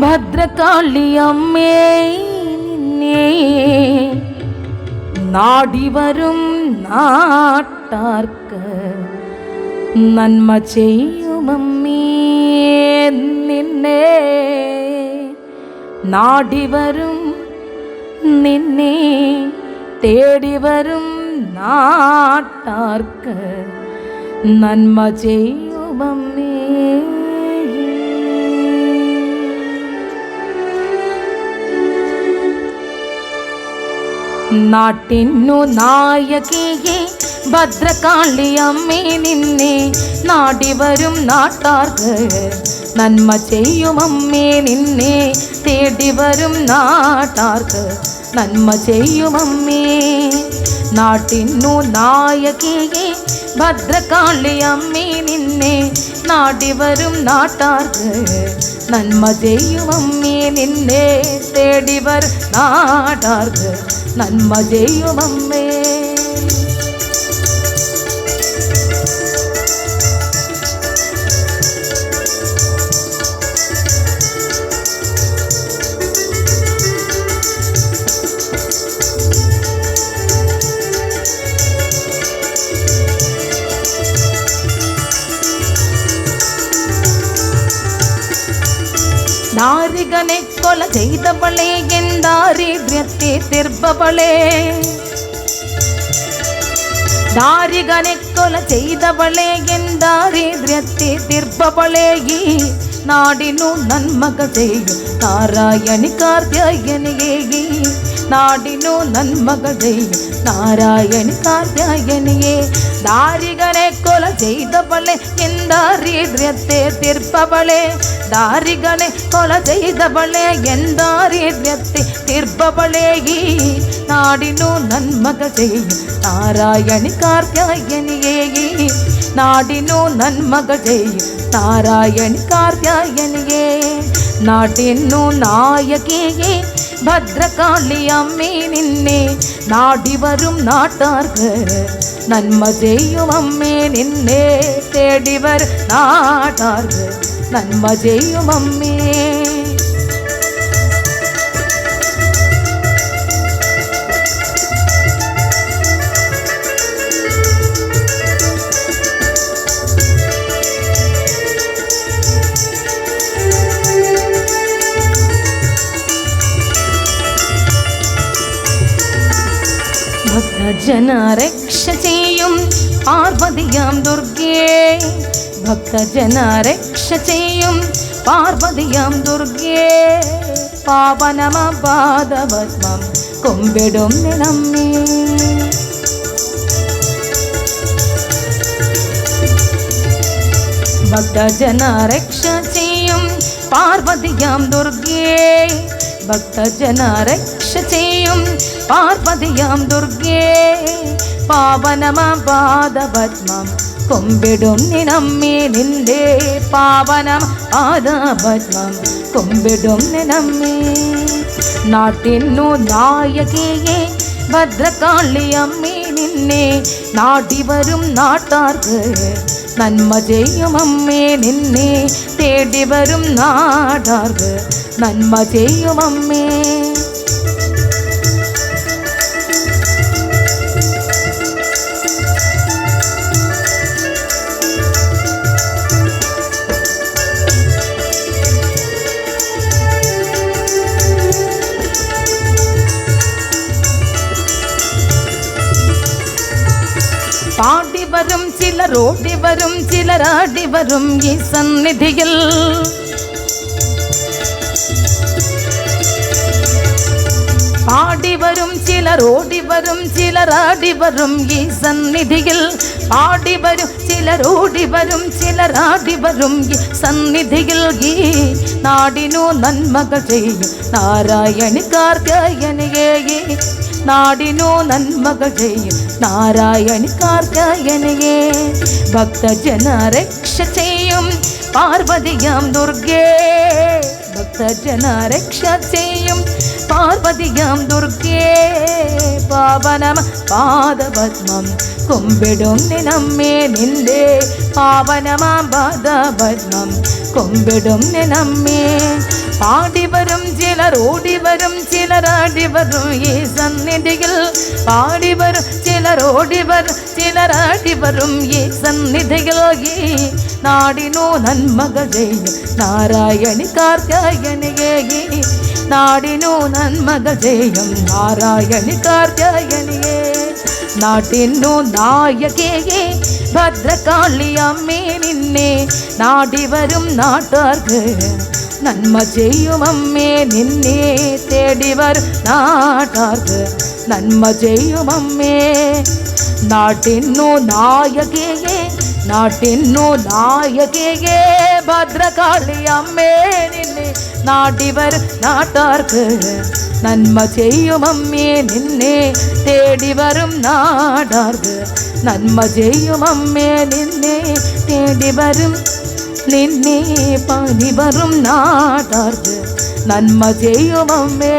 ഭദ്രകാളിയമ്മേ നിന്നെ നാടിവരും നാട്ടാർക്ക് നന്മ ചെയ്യുമമ്മേ നിന്നെ നാടിവരും നിന്നെ തേടി വരും നാട്ടാർക്ക് നന്മ ചെയ്യുമമ്മേ. നാട്ടിന്നു നായകിയെ ഭദ്രകാളിയമ്മേ നിന്നെ നാടി വരും നാട്ടാർക്ക്. നന്മ ചെയ്യും അമ്മേ നിന്നെ തേടി വരും നാട്ടാർക്ക്. നന്മ ചെയ്യും അമ്മേ. നാട്ടിന്നു നായകിയെ ഭദ്രകാളിയമ്മേ നിന്നെ നാടി വരും നാട്ടാർക്ക്. നന്മ ചെയ്യും അമ്മേ നിന്നെ തേടി വരും നാട്ടാർക്ക്. നന്മ ചെയ്യുമമ്മേ. நாரிகனை கொல செய்தவளே என் தாரித்யத்தை திருப்பவளே தாரிகனை கொல செய்தவளே என் தாரித்யத்தை திருப்பவளே ನಾಡಿನು ನನ್ನ ಮಗದೇಯು ನಾರಾಯಣಿ ಕಾರ್ತ್ಯಾಯನಿಯೇ ನಾಡಿನು ನನ್ನ ಮಗದೇಯು ನಾರಾಯಣಿ ಕಾರ್ತ್ಯಾಯನಿಯೇ ದಾರಿಗನೇ ಕೊಲ செய்தவளே எந்த ரீதியத்தை தீர்ப்பவளே. தாரிகளை கொலை செய்தவளே எந்த ரீதியத்தை தீர்ப்பவளே. நாடினோ நன்மக செய்யும். நாராயணி கார்த்தியாயனியே நாடினோ நன்மக செய்யும். நாராயணி கார்த்தியா ನಾರಾಯಣಿಯೇ ನಾಟೆನ್ನು நாயகியே பத்ரகாளி அம்மே நின்னே நாடி வரும் நாட்டார்கள் நன்ம செய்யும் அம்மே நின்னே தேடி நாட்டார்கள் நன்ம செய்யும் அம்மே. രക്ഷ ചെയ്യും. പാർവതിയാം ദുർഗേ ഭക്തജനരക്ഷ ചെയ്യും. പാർവതിയാം ദുർഗേ പാവനമപാദപത്മം കൊമ്പിടും നിളമ്മേ ഭക്തജനരക്ഷ ചെയ്യും. പാർവതിയാം ദുർഗേ ഭക്തജനരക്ഷ ചെയ്യും. பார்வதியாம் துர்கே பாவனமாம் பாதபத்மம் கும்பிடும் நினம்மே நின்றே பாவனம் பாதபத்மம் கும்பிடும் நினம்மே. நாட்டின்னு நாயகியே பத்ரகாளி அம்மே நின்னே நாடி வரும் நாட்டார்க்கு நன்ம செய்யும் அம்மே நின்னே தேடி வரும் நாடார்க்கு நன்ம செய்யும் அம்மே. சிலர் ஓடி வரும் சிலர் ஆடி வரும் இசந்நிதியில் பாடி வரும் சிலர் ஓடி வரும் சிலர் ஆடி வரும் சந்நிதியில். பாடி வரும் சிலர் ஓடி வரும் சிலர் ஆடி வரும் சந்நிதியில். ஈ நாடினோ நன்மகள் செய்யும் நாராயணி கார்காயணியே നാടിനു നന്മകൾ ചെയ്യും. നാരായണ കാർക്കായനയെ ഭക്തജന രക്ഷ ചെയ്യും. പാർവതിയാം ദുർഗേ ഭക്തജന രക്ഷ ചെയ്യും. പാർവതിയാം ദുർഗേ പാവനം പാദപത്മം കുമ്പിടുന്നിനമ്മേ നിന്റെ പാവനമാം പാദപത്മം കുമ്പിടുന്നിനമ്മേ പാടി വരും ചിലർ ഓടി വരും ചിലരാടി വരും ഈ സന്നിധിയിൽ പാടി വരും ചിലർ ഓടി വരും ചിലരാടി വരും ഈ സന്നിധിയിൽ ഈ നാടിനു നന്മകൾ ചെയ്യും നാരായണി കാർക്കായണിയേ നാടിനോ നാടിനു നന്മകൾ ചെയ്യും നാരായണി കാർക്കായണിയേ നാട്ടിനു നായകേ ഭദ്രകാളിയമ്മേ നിന്നെ നാടി വരും നാട്ടാർക്ക് നന്മ ചെയ്യുമമ്മേ നിന്നെ തേടി വരും നാട്ടാർക്ക് നന്മ ചെയ്യുമമ്മേ നാട്ടിനു നായകേ നായകയെ നായകേ ഭദ്രകാളിയമ്മേ നിന്നെ നാടി വരും നാട്ടാർക്ക് നന്മ ചെയ്യുമമ്മേ നിന്നെ തേടി വരും നാടാർക്ക്. നന്മ ചെയ്യുമമ്മേ നിന്നെ തേടി വരും നിന്നെ പനി വരും നാടാർക്ക്. നന്മ ചെയ്യുമമ്മേ